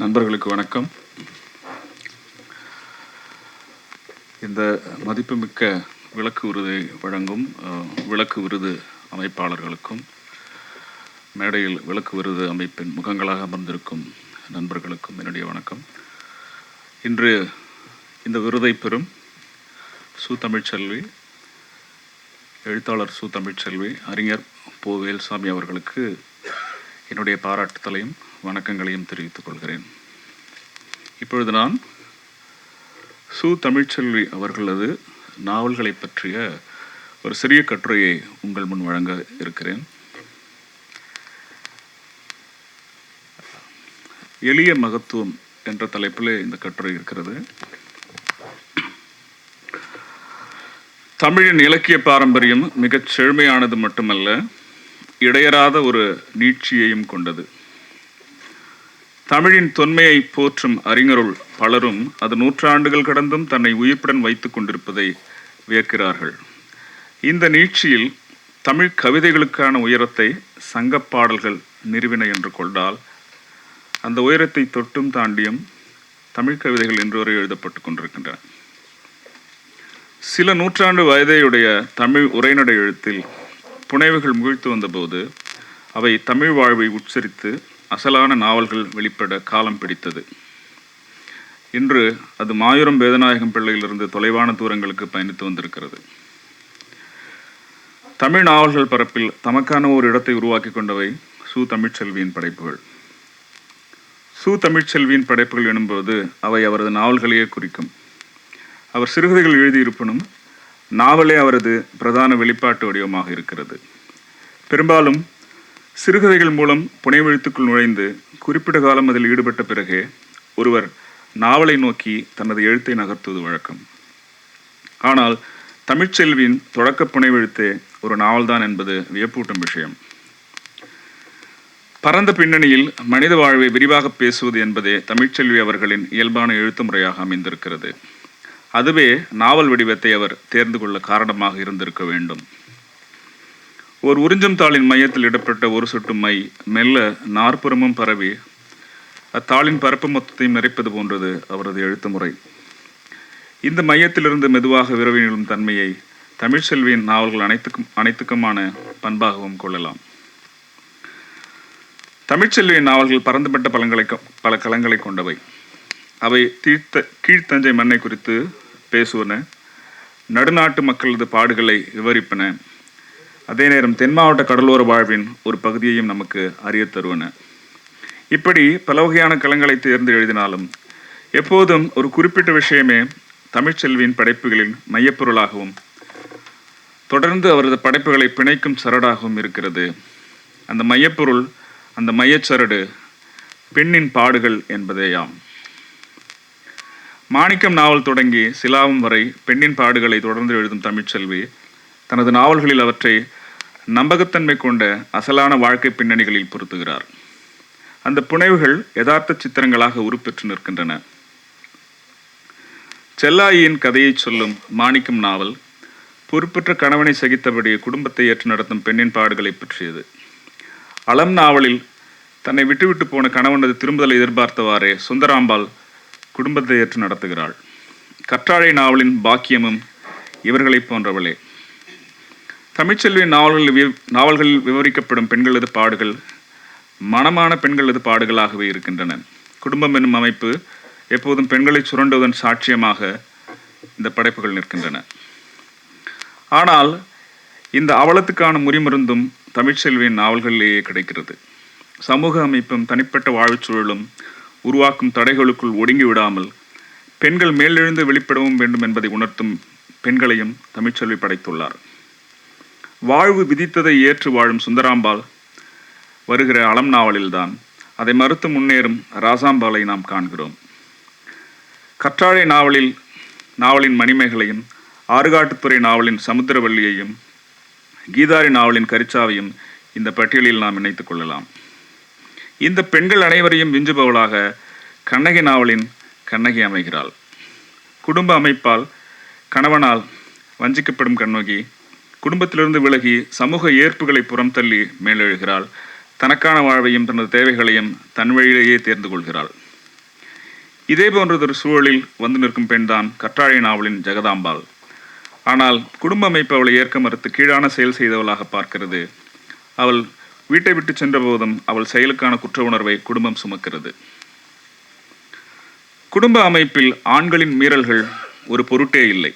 நண்பர்களுக்கு வணக்கம். இந்த மதிப்புமிக்க விளக்கு விருதை வழங்கும் விளக்கு விருது அமைப்பாளர்களுக்கும் மேடையில் விளக்கு விருது அமைப்பின் முகங்களாக அமர்ந்திருக்கும் நண்பர்களுக்கும் என்னுடைய வணக்கம். இன்று இந்த விருதை பெறும் சு தமிழ்ச்செல்வி எழுத்தாளர் சு தமிழ்ச்செல்வி அறிஞர் போ வேல்சாமி அவர்களுக்கு என்னுடைய பாராட்டுதலையும் வணக்கங்களையும் தெரிவித்துக் கொள்கிறேன். இப்பொழுது நான் சு தமிழ்ச்செல்வி அவர்களது நாவல்களை பற்றிய ஒரு சிறிய கட்டுரையை உங்கள் முன் வழங்க இருக்கிறேன். எளிய மகத்துவம் என்ற தலைப்பில் இந்த கட்டுரை இருக்கிறது. தமிழின் இலக்கிய பாரம்பரியம் மிகச் செழுமையானது மட்டுமல்ல இடையறாத ஒரு நீட்சியையும் கொண்டது. தமிழின் தொன்மையை போற்றும் அறிஞருள் பலரும் அது நூற்றாண்டுகள் கடந்தும் தன்னை உயிர்ப்புடன் வைத்துக் கொண்டிருப்பதை வியக்கிறார்கள். இந்த நீட்சியில் தமிழ் கவிதைகளுக்கான உயரத்தை சங்கப் பாடல்கள் நிறுவின என்று கொண்டால் அந்த உயரத்தை தொட்டும் தாண்டியும் தமிழ் கவிதைகள் இன்று வரை எழுதப்பட்டு கொண்டிருக்கின்றன. சில நூற்றாண்டு வயதையுடைய தமிழ் உரைநடை எழுத்தில் புனைவுகள் முகிழ்த்து வந்தபோது அவை தமிழ் வாழ்வை உச்சரித்து அசலான நாவல்கள் வெளிப்பட காலம் பிடித்தது. இன்று அது மாயூரம் வேதநாயகம் பிள்ளையிலிருந்து தொலைவான தூரங்களுக்கு பயணித்து வந்திருக்கிறது. தமிழ் நாவல்கள் பரப்பில் தமக்கான ஒரு இடத்தை உருவாக்கி கொண்டவை சு. தமிழ்ச்செல்வியின் படைப்புகள். சு. தமிழ்ச்செல்வியின் படைப்புகள் எனும்போது அவை அவரது நாவல்களையே குறிக்கும். அவர் சிறுகதைகள் எழுதியிருப்பினும் நாவலே அவரது பிரதான வெளிப்பாட்டு வடிவமாக இருக்கிறது. பெரும்பாலும் சிறுகதைகள் மூலம் புனைவெழுத்துக்குள் நுழைந்து குறிப்பிட்ட காலம் அதில் ஈடுபட்ட பிறகே ஒருவர் நாவலை நோக்கி தனது எழுத்தை நகர்த்துவது வழக்கம். ஆனால் தமிழ்ச்செல்வியின் தொடக்க புனைவெழுத்தே ஒரு நாவல்தான் என்பது வியப்பூட்டும் விஷயம். பரந்த பின்னணியில் மனித வாழ்வை விரிவாக பேசுவது என்பதே தமிழ்ச்செல்வி அவர்களின் இயல்பான எழுத்து முறையாக அமைந்திருக்கிறது. அதுவே நாவல் வடிவத்தை அவர் தேர்ந்து கொள்ள காரணமாக இருந்திருக்க வேண்டும். ஒரு உறிஞ்சும் தாளின் மையத்தில் இடப்பட்ட ஒரு சொட்டு மை மெல்ல நாற்புறமும் பரவி அத்தாளின் பரப்பு மொத்தத்தையும் நிறைப்பது போன்றது அவரது எழுத்து முறை. இந்த மையத்திலிருந்து மெதுவாக விரவி நிலும் தன்மையை தமிழ்ச்செல்வியின் நாவல்கள் அனைத்துக்கும் அனைத்துக்குமான பண்பாகவும் கொள்ளலாம். தமிழ்ச்செல்வியின் நாவல்கள் பரந்துபட்ட பலங்களை பல களங்களை கொண்டவை. அவை தீர்த்த கீழ்த்தஞ்சை மண்ணை குறித்து பேசுவன. நடுநாட்டு மக்களது பாடுகளை விவரிப்பன. அதே நேரம் தென் மாவட்ட கடலோர வாழ்வின் ஒரு பகுதியையும் நமக்கு அறிய தருவன. இப்படி பல வகையான களங்களை தேர்ந்து எழுதினாலும் எப்போதும் ஒரு குறிப்பிட்ட விஷயமே தமிழ்ச்செல்வியின் படைப்புகளின் மையப்பொருளாகவும் தொடர்ந்து அவரது படைப்புகளை பிணைக்கும் சரடாகவும் இருக்கிறது. அந்த மையப்பொருள் அந்த மையச்சரடு பெண்ணின் பாடுகள் என்பதேயாம். மாணிக்கம் நாவல் தொடங்கி சிலாவும் வரை பெண்ணின் பாடுகளை தொடர்ந்து எழுதும் தமிழ்ச்செல்வி தனது நாவல்களில் அவற்றை நம்பகத்தன்மை கொண்ட அசலான வாழ்க்கை பின்னணிகளில் பொருத்துகிறார். அந்த புனைவுகள் யதார்த்த சித்திரங்களாக உருப்பெற்று நிற்கின்றன. செல்லாயியின் கதையை சொல்லும் மாணிக்கம் நாவல் பொறுப்பற்ற கணவனை சகித்தபடி குடும்பத்தை ஏற்று நடத்தும் பெண்ணின் பாடுகளை பற்றியது. அலம் நாவலில் தன்னை விட்டுவிட்டு போன கணவனது திரும்புதலை எதிர்பார்த்தவாறே சுந்தராம்பாள் குடும்பத்தை ஏற்று நடத்துகிறாள். கற்றாழை நாவலின் பாக்கியமும் இவர்களைப் போன்றவளே. தமிழ்ச்செல்வி நாவல்களில் நாவல்களில் விவரிக்கப்படும் பெண்களது பாடுகள் மனமான பெண்களது பாடுகளாகவே இருக்கின்றன. குடும்பம் என்னும் அமைப்பு எப்போதும் பெண்களை சுரண்டுவதன் சாட்சியமாக இந்த படைப்புகள் நிற்கின்றன. ஆனால் இந்த அவலத்துக்கான முறிமருந்தும் தமிழ்ச்செல்வியின் நாவல்களிலேயே கிடைக்கிறது. சமூக அமைப்பும் தனிப்பட்ட வாழ்வுச் சூழலும் உருவாக்கும் தடைகளுக்குள் ஒடுங்கி விடாமல் பெண்கள் மேலெழுந்து வெளிப்படவும் வேண்டும் என்பதை உணர்த்தும் பெண்களையும் தமிழ்ச்செல்வி படைத்துள்ளார். வாழ்வு விதித்ததை ஏற்று வாழும் சுந்தராம்பாள் வருகிற அளம் நாவலில்தான் அதை மறுத்து முன்னேறும் ராசாம்பாலை நாம் காண்கிறோம். கற்றாழை நாவலில் நாவலின் மணிமேகலையும் ஆறுகாட்டுத்துறை நாவலின் சமுத்திரவல்லியையும் கீதாரி நாவலின் கரிச்சாவையும் இந்த பட்டியலில் நாம் இணைத்துக் கொள்ளலாம். இந்த பெண்கள் அனைவரையும் விஞ்சுபவளாக கண்ணகி நாவலின் கண்ணகி அமைகிறாள். குடும்ப அமைப்பால் கணவனால் வஞ்சிக்கப்படும் கண்ணகி குடும்பத்திலிருந்து விலகி சமூக ஏற்புகளை புறம் தள்ளி மேலெழுகிறாள். தனக்கான வாழ்வையும் தனது தேவைகளையும் தன் வழியிலேயே தேர்ந்து கொள்கிறாள். இதே போன்றதொரு சூழலில் வந்து நிற்கும் பெண்தான் கற்றாழை நாவலின் ஜெகதாம்பாள். ஆனால் குடும்ப அமைப்பு அவளை ஏற்க மறுத்து கீழான செயல் செய்தவளாக பார்க்கிறது. அவள் வீட்டை விட்டு சென்றபோதும் அவள் செயலுக்கான குற்ற உணர்வை குடும்பம் சுமக்கிறது. குடும்ப அமைப்பில் ஆண்களின் மீறல்கள் ஒரு பொருட்டே இல்லை.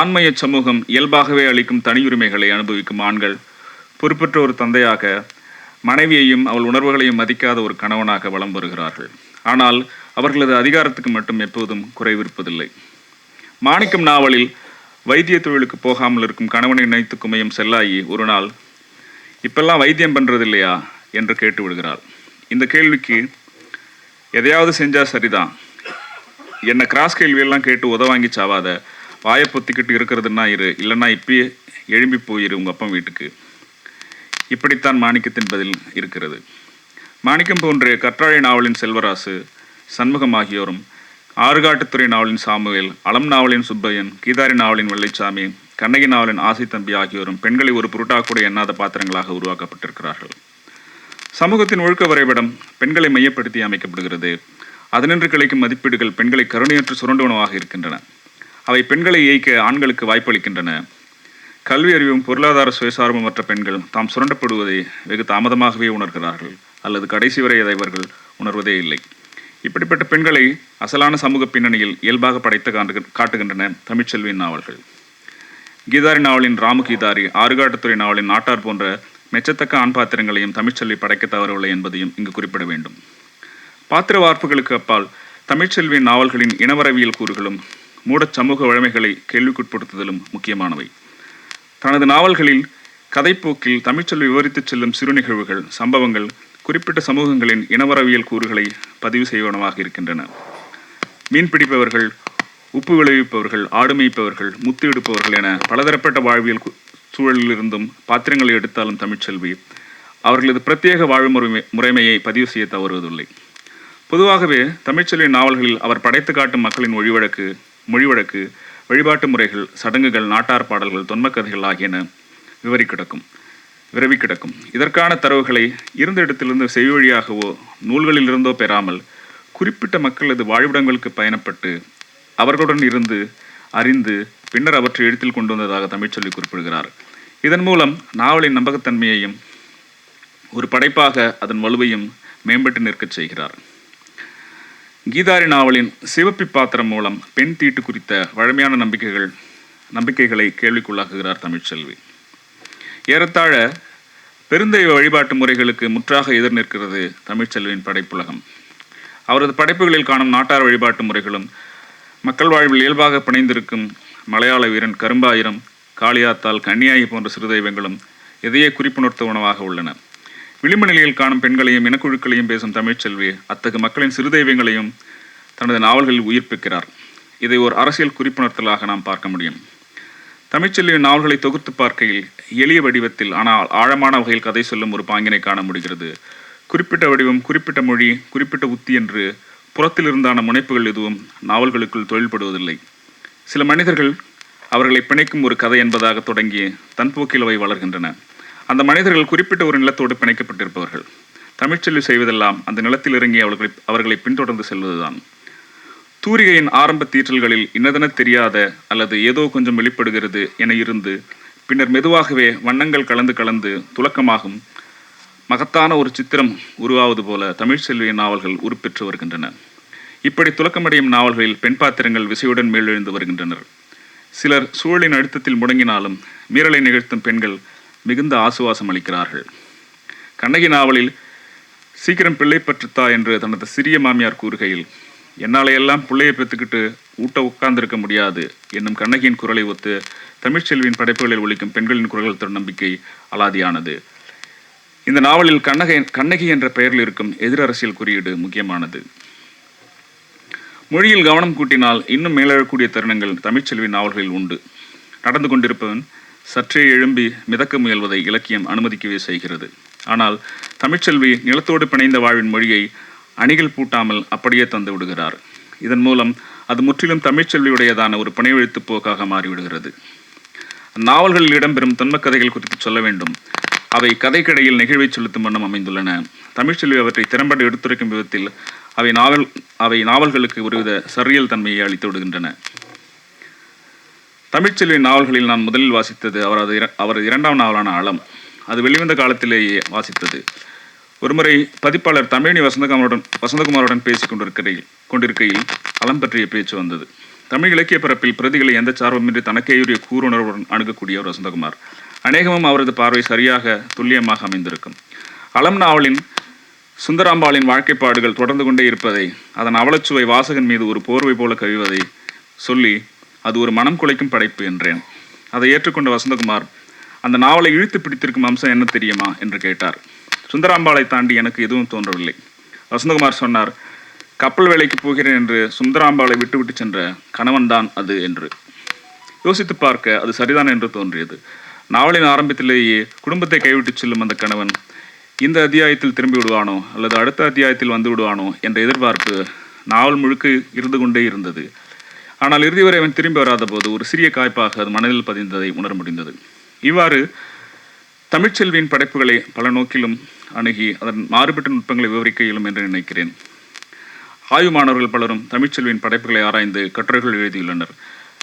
ஆண்மைய சமூகம் இயல்பாகவே அளிக்கும் தனியுரிமைகளை அனுபவிக்கும் ஆண்கள் பொறுப்பற்ற ஒரு தந்தையாக மனைவியையும் அவள் உணர்வுகளையும் மதிக்காத ஒரு கணவனாக வலம் வருகிறார்கள். ஆனால் அவர்களது அதிகாரத்துக்கு மட்டும் எப்போதும் குறைவிருப்பதில்லை. மாணிக்கம் நாவலில் வைத்திய தொழிலுக்கு போகாமல் இருக்கும் கணவனை நினைத்து குமையும் செல்லாயி ஒரு நாள் இப்பெல்லாம் வைத்தியம் பண்ணுறது இல்லையா என்று கேட்டு விடுகிறாள் இந்த கேள்விக்கு எதையாவது செஞ்சால் சரிதான். என்ன கிராஸ் கேள்வியெல்லாம் கேட்டு உதவாங்கி சாவாத வாயை பொத்திக்கிட்டு இருக்கிறதுன்னா இரு இல்லைன்னா இப்பயே எழும்பி போயிரு உங்கள் அப்பா வீட்டுக்கு. இப்படித்தான் மாணிக்கத்தின் பதில் இருக்கிறது. மாணிக்கம் போன்றிய கற்றாழை நாவலின் செல்வராசு சண்முகம் ஆகியோரும் ஆறுகாட்டுத்துறை நாவலின் சாமுவேல் அலம் நாவலின் சுப்பையன் கீதாரி நாவலின் வெள்ளைச்சாமி கண்ணகி நாவலின் ஆசை தம்பி ஆகியோரும் பெண்களை ஒரு புருட்டா கூட எண்ணாத பாத்திரங்களாக உருவாக்கப்பட்டிருக்கிறார்கள். சமூகத்தின் ஒழுக்க வரைபடம் பெண்களை மையப்படுத்தி அமைக்கப்படுகிறது. அதனின்று கிடைக்கும் மதிப்பீடுகள் பெண்களை கருணையற்று சுரண்டுவனவாக இருக்கின்றன. அவை பெண்களை இயக்க ஆண்களுக்கு வாய்ப்பளிக்கின்றன. கல்வி அறிவும் பொருளாதார மற்ற பெண்கள் தாம் சுரண்டப்படுவதை வெகு தாமதமாகவே உணர்கிறார்கள். அல்லது கடைசி வரை அதை அவர்கள் உணர்வதே இல்லை. இப்படிப்பட்ட பெண்களை அசலான சமூக பின்னணியில் இயல்பாக படைத்து காட்டுகின்றன தமிழ்ச்செல்வியின் நாவல்கள். கீதாரி நாவலின் ராமு கீதாரி ஆறுகாட்டுத்துறை நாவலின் நாட்டார் போன்ற மெச்சத்தக்க ஆண் பாத்திரங்களையும் தமிழ்ச்செல்வி படைக்க தவறவில்லை என்பதையும் இங்கு குறிப்பிட வேண்டும். பாத்திர வார்ப்புகளுக்கு அப்பால் தமிழ்ச்செல்வியின் நாவல்களின் இனவரவியல் கூறுகளும் மூடச் சமூக வழமைகளை கேள்விக்குட்படுத்துதலும் முக்கியமானவை. தனது நாவல்களில் கதைப்போக்கில் தமிழ்ச்சொல் விவரித்துச் செல்லும் சிறு நிகழ்வுகள் சம்பவங்கள் குறிப்பிட்ட சமூகங்களின் இனவரவியல் கூறுகளை பதிவு செய்வனவாக இருக்கின்றன. மீன் பிடிப்பவர்கள் உப்பு விளைவிப்பவர்கள் ஆடு மேய்ப்பவர்கள் முத்து எடுப்பவர்கள் என பலதரப்பட்ட வாழ்வியல் சூழலிலிருந்தும் பாத்திரங்களை எடுத்தாலும் தமிழ்ச்செல்வி அவர்களது பிரத்யேக வாழ்முறை முறைமையை பதிவு செய்ய தவறுவதில்லை. பொதுவாகவே தமிழ்ச்செல்வி நாவல்களில் அவர் படைத்து காட்டும் மக்களின் மொழிவழக்கு மொழிவழக்கு வழிபாட்டு முறைகள் சடங்குகள் நாட்டார் பாடல்கள் தொன்மக்கதைகள் ஆகியன விவரி கிடக்கும் விரவி கிடக்கும். இதற்கான தரவுகளை இருந்த இடத்திலிருந்து செய்வழியாகவோ நூல்களிலிருந்தோ பெறாமல் குறிப்பிட்ட மக்களது வாழ்விடங்களுக்கு பயணப்பட்டு அவர்களுடன் இருந்து அறிந்து பின்னர் அவற்றை எழுத்தில் கொண்டு வந்ததாக தமிழ்ச்சொல்லி குறிப்பிடுகிறார். இதன் மூலம் நாவலின் நம்பகத்தன்மையையும் ஒரு படைப்பாக அதன் வலுவையும் மேம்பட்டு நிற்கச் செய்கிறார். கீதாரி நாவலின் சிவப்பி பாத்திரம் மூலம் பெண் தீட்டு குறித்த வழமையான நம்பிக்கைகள் நம்பிக்கைகளை கேள்விக்குள்ளாக்குகிறார் தமிழ்ச்செல்வி ஏறத்தாழ பெருந்தெய்வ வழிபாட்டு முறைகளுக்கு முற்றாக எதிர் நிற்கிறது தமிழ்ச்செல்வியின் படைப்புலகம். அவரது படைப்புகளில் காணும் நாட்டார் வழிபாட்டு முறைகளும் மக்கள் வாழ்வில் இயல்பாக பிணைந்திருக்கும் மலையாள வீரன் கரும்பாயிரம் காளியாத்தால் கன்னியாகி போன்ற சிறு தெய்வங்களும் குறிப்புணர்த்த உணவாக உள்ளன. விளிம்பு நிலையில் காணும் பெண்களையும் இனக்குழுக்களையும் பேசும் தமிழ்ச்செல்வி அத்தகு மக்களின் சிறு தெய்வங்களையும் தனது நாவல்களில் உயிர்ப்பிக்கிறார். இதை ஒரு அரசியல் குறிப்புணர்த்தலாக நாம் பார்க்க முடியும். தமிழ்ச்செல்வியின் நாவல்களை தொகுத்து பார்க்கையில் எளிய வடிவத்தில் ஆனால் ஆழமான வகையில் கதை சொல்லும் ஒரு பாங்கினை காண முடிகிறது. குறிப்பிட்ட வடிவம் குறிப்பிட்ட மொழி குறிப்பிட்ட உத்தி என்று புறத்தில் இருந்தான முனைப்புகள் எதுவும் நாவல்களுக்குள் தொழில்படுவதில்லை. சில மனிதர்கள் அவர்களை பிணைக்கும் ஒரு கதை என்பதாக தொடங்கி தன்போக்கில் அவை வளர்கின்றன. அந்த மனிதர்கள் குறிப்பிட்ட ஒரு நிலத்தோடு பிணைக்கப்பட்டிருப்பவர்கள். தமிழ்ச்செல்வி செய்வதெல்லாம் அந்த நிலத்தில் இறங்கி அவர்களை அவர்களை பின்தொடர்ந்து செல்வதுதான். தூரிகையின் ஆரம்ப தீற்றல்களில் இன்னதென தெரியாத அல்லது ஏதோ கொஞ்சம் வெளிப்படுகிறது என இருந்து பின்னர் மெதுவாகவே வண்ணங்கள் கலந்து கலந்து துலக்கமாகும் மகத்தான ஒரு சித்திரம் உருவாவது போல தமிழ்ச்செல்வியின் நாவல்கள் உருப்பெற்று வருகின்றன. இப்படி துலக்கமடையும் நாவல்களில் பெண் பாத்திரங்கள் விசையுடன் மேலெழுந்து வருகின்றனர். சிலர் சூழலின் அழுத்தத்தில் முடங்கினாலும் மீறலை நிகழ்த்தும் பெண்கள் மிகுந்த ஆசுவாசம் அளிக்கிறார்கள். கண்ணகி நாவலில் சீக்கிரம் பிள்ளை பற்றுத்தா என்று தனது சிறிய மாமியார் கூறுகையில் என்னாலையெல்லாம் பிள்ளையை பெற்றுக்கிட்டு ஊட்ட உட்கார்ந்திருக்க முடியாது என்னும் கண்ணகியின் குரலை ஒத்து தமிழ்ச்செல்வியின் படைப்புகளில் ஒழிக்கும் பெண்களின் குரல்கள் தரும் நம்பிக்கை அலாதியானது. இந்த நாவலில் கண்ணகை கண்ணகி என்ற பெயரில் இருக்கும் எதிரரசியல் குறியீடு முக்கியமானது. மொழியில் கவனம் கூட்டினால் இன்னும் மேலெழக்கூடிய தருணங்கள் தமிழ்ச்செல்வி நாவல்களில் உண்டு. நடந்து கொண்டிருப்பவன் சற்றே எழும்பி மிதக்க முயல்வதை இலக்கியம் அனுமதிக்கவே செய்கிறது. ஆனால் தமிழ்ச்செல்வி நிலத்தோடு பிணைந்த வாழ்வின் மொழியை அணிகள் பூட்டாமல் அப்படியே தந்து விடுகிறார். இதன் மூலம் அது முற்றிலும் தமிழ்ச்செல்வியுடையதான ஒரு பிணைவெழுத்துப் போக்காக மாறிவிடுகிறது. நாவல்களில் இடம்பெறும் தொன்மக் கதைகள் குறித்து சொல்ல வேண்டும். அவை கதைக்கடையில் நிகழ்வை செலுத்தும் வண்ணம் அமைந்துள்ளன. தமிழ்ச்செல்வி அவற்றை திறம்பட எடுத்துரைக்கும் விதத்தில் அவை நாவல் அவை நாவல்களுக்கு ஒருவித சரியல் தன்மையை அளித்து விடுகின்றன. தமிழ்ச்செல்வின் நாவல்களில் நான் முதலில் வாசித்தது அவரது அவரது இரண்டாம் நாவலான அளம் அது வெளிவந்த காலத்திலேயே வாசித்தது. ஒருமுறை பதிப்பாளர் தமிழினி வசந்தகுமாருடன் வசந்தகுமாருடன் பேசிக் கொண்டிருக்கையில் கொண்டிருக்கையில் அளம் பற்றிய பேச்சு வந்தது. தமிழ் இலக்கிய பரப்பில் பிரதிகளை எந்த சார்புமின்றி தனக்கேயுரிய கூறுணர்வுடன் அணுகக்கூடியவர் வசந்தகுமார். அநேகமும் அவரது பார்வை சரியாக துல்லியமாக அமைந்திருக்கும். அலம் நாவலின் சுந்தராம்பாளின் வாழ்க்கைப்பாடுகள் தொடர்ந்து கொண்டே இருப்பதை அதன் அவலச்சுவை வாசகன் மீது ஒரு போர்வை போல கவிவதை சொல்லி அது ஒரு மனம் குலைக்கும் படைப்பு என்றேன். அதை ஏற்றுக்கொண்ட வசந்தகுமார் அந்த நாவலை இழுத்து பிடித்திருக்கும் அம்சம் என்ன தெரியுமா என்று கேட்டார். சுந்தராம்பாளை தாண்டி எனக்கு எதுவும் தோன்றவில்லை. வசந்தகுமார் சொன்னார் கப்பல் வேலைக்கு போகிறேன் என்று சுந்தராம்பாளை விட்டுவிட்டு சென்ற கணவன்தான் அது என்று. யோசித்து பார்க்க அது சரிதான் என்று தோன்றியது. நாவலின் ஆரம்பத்திலேயே குடும்பத்தை கைவிட்டு செல்லும் அந்த கணவன் இந்த அத்தியாயத்தில் திரும்பி விடுவானோ அல்லது அடுத்த அத்தியாயத்தில் வந்து விடுவானோ என்ற எதிர்பார்ப்பு நாவல் முழுக்க இருந்து கொண்டே இருந்தது. ஆனால் இறுதி வரை அவன் திரும்பி வராத போது ஒரு சிறிய காய்ப்பாக அது மனதில் பதிந்ததை உணர முடிந்தது. இவ்வாறு தமிழ்ச்செல்வியின் படைப்புகளை பல நோக்கிலும் அணுகி அதன் மாறுபட்ட நுட்பங்களை விவரிக்க இயலும் என்று நினைக்கிறேன். ஆய்வு மாணவர்கள் பலரும் தமிழ்ச்செல்வியின் படைப்புகளை ஆராய்ந்து கட்டுரைகள் எழுதியுள்ளனர்.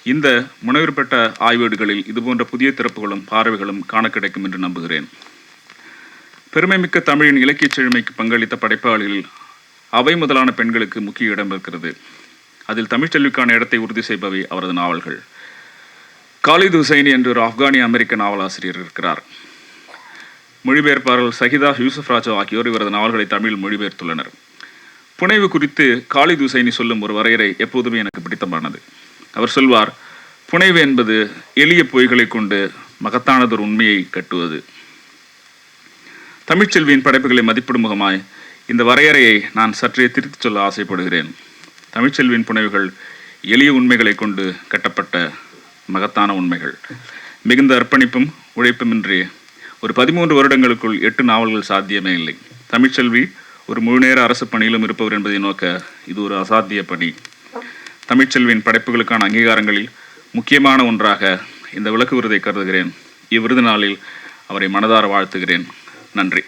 இந்த முனைவர் பெற்ற ஆய்வேடுகளில் இதுபோன்ற புதிய திறப்புகளும் பார்வைகளும் காண கிடைக்கும் என்று நம்புகிறேன். பெருமைமிக்க தமிழின் இலக்கியச் செழுமைக்கு பங்களித்த படைப்பாளிகளில் அவை முதலான பெண்களுக்கு முக்கிய இடம் இருக்கிறது. அதில் தமிழ்ச்செல்விக்கான இடத்தை உறுதி செய்பவை அவரது நாவல்கள். காலித் ஹுசைனி என்று ஒரு ஆப்கானிய அமெரிக்க நாவலாசிரியர் இருக்கிறார். மொழிபெயர்ப்பாளர் சஹிதா யூசுப் ராஜா ஆகியோர் இவரது நாவல்களை தமிழில் மொழிபெயர்த்துள்ளனர். புனைவு குறித்து காலித் ஹுசைனி சொல்லும் ஒரு வரையறை எப்போதுமே எனக்கு பிடித்தமானது. அவர் சொல்வார் புனைவு என்பது எளிய பொய்களை கொண்டு மகத்தானதொரு உண்மையை கட்டுவது. தமிழ்ச்செல்வியின் படைப்புகளை மதிப்பிடும் முகமாய் இந்த வரையறையை நான் சற்றே திருத்திச் சொல்ல ஆசைப்படுகிறேன். தமிழ்ச்செல்வியின் புனைவுகள் எளிய உண்மைகளை கொண்டு கட்டப்பட்ட மகத்தான உண்மைகள். மிகுந்த அர்ப்பணிப்பும் உழைப்புமின்றி ஒரு பதிமூன்று வருடங்களுக்குள் எட்டு நாவல்கள் சாத்தியமே இல்லை. தமிழ்ச்செல்வி ஒரு முழுநேர அரசு பணியிலும் இருப்பவர் என்பதை நோக்க இது ஒரு அசாத்திய பணி. தமிழ்ச்செல்வியின் படைப்புகளுக்கான அங்கீகாரங்களில் முக்கியமான ஒன்றாக இந்த விளக்கு விருதை கருதுகிறேன். இவ்விருது நாளில் அவரை மனதார வாழ்த்துகிறேன். நன்றி.